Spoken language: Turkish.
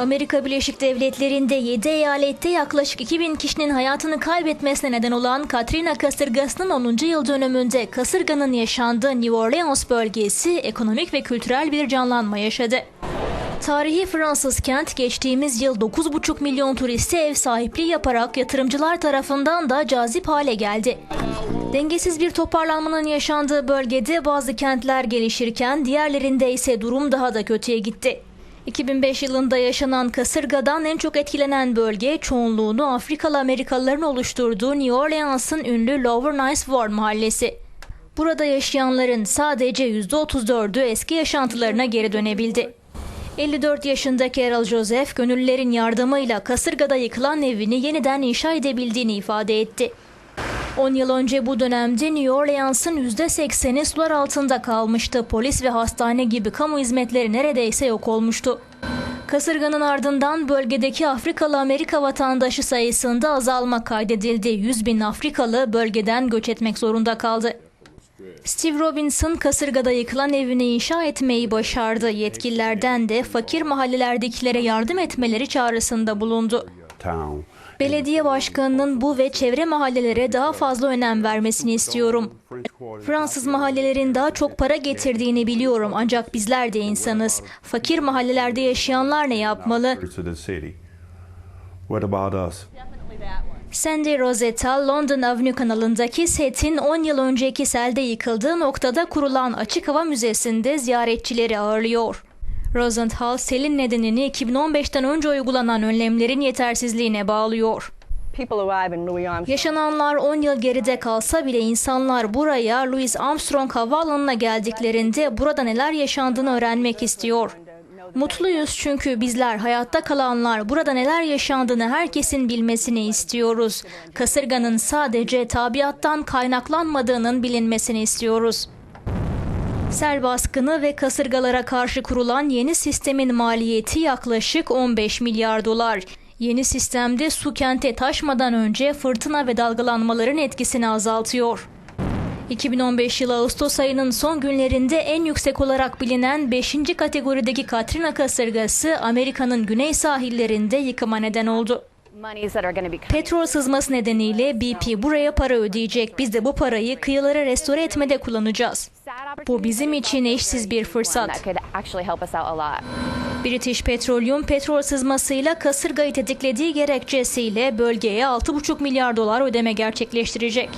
Amerika Birleşik Devletleri'nde 7 eyalette yaklaşık 2000 kişinin hayatını kaybetmesine neden olan Katrina kasırgasının 10. yıl dönümünde kasırganın yaşandığı New Orleans bölgesi ekonomik ve kültürel bir canlanma yaşadı. Tarihi Fransız kent geçtiğimiz yıl 9,5 milyon turiste ev sahipliği yaparak yatırımcılar tarafından da cazip hale geldi. Dengesiz bir toparlanmanın yaşandığı bölgede bazı kentler gelişirken diğerlerinde ise durum daha da kötüye gitti. 2005 yılında yaşanan kasırgadan en çok etkilenen bölge çoğunluğunu Afrikalı Amerikalıların oluşturduğu New Orleans'ın ünlü Lower Ninth Ward mahallesi. Burada yaşayanların sadece %34'ü eski yaşantılarına geri dönebildi. 54 yaşındaki Errol Joseph, gönüllülerin yardımıyla kasırgada yıkılan evini yeniden inşa edebildiğini ifade etti. 10 yıl önce bu dönemde New Orleans'ın %80'i sular altında kalmıştı. Polis ve hastane gibi kamu hizmetleri neredeyse yok olmuştu. Kasırganın ardından bölgedeki Afrikalı Amerika vatandaşı sayısında azalma kaydedildi. 100 bin Afrikalı bölgeden göç etmek zorunda kaldı. Steve Robinson kasırgada yıkılan evini inşa etmeyi başardı. Yetkililerden de fakir mahallelerdekilere yardım etmeleri çağrısında bulundu. town. Belediye başkanının bu ve çevre mahallelere daha fazla önem vermesini istiyorum. Fransız mahallelerin daha çok para getirdiğini biliyorum ancak bizler de insanız. Fakir mahallelerde yaşayanlar ne yapmalı? Sandy Rosetta, London Avenue kanalındaki setin 10 yıl önceki selde yıkıldığı noktada kurulan açık hava müzesinde ziyaretçileri ağırlıyor. Rosenthal, selin nedenini 2015'ten önce uygulanan önlemlerin yetersizliğine bağlıyor. Yaşananlar 10 yıl geride kalsa bile insanlar buraya Louis Armstrong havaalanına geldiklerinde burada neler yaşandığını öğrenmek istiyor. Mutluyuz çünkü bizler hayatta kalanlar burada neler yaşandığını herkesin bilmesini istiyoruz. Kasırganın sadece tabiattan kaynaklanmadığının bilinmesini istiyoruz. Sel baskını ve kasırgalara karşı kurulan yeni sistemin maliyeti yaklaşık 15 milyar dolar. Yeni sistemde su kente taşmadan önce fırtına ve dalgalanmaların etkisini azaltıyor. 2015 yılı Ağustos ayının son günlerinde en yüksek olarak bilinen 5. kategorideki Katrina kasırgası Amerika'nın güney sahillerinde yıkıma neden oldu. Petrol sızması nedeniyle BP buraya para ödeyecek. Biz de bu parayı kıyıları restore etmede kullanacağız. Bu bizim için eşsiz bir fırsat. British Petroleum petrol sızmasıyla kasırgayı tetiklediği gerekçesiyle bölgeye 6,5 milyar dolar ödeme gerçekleştirecek.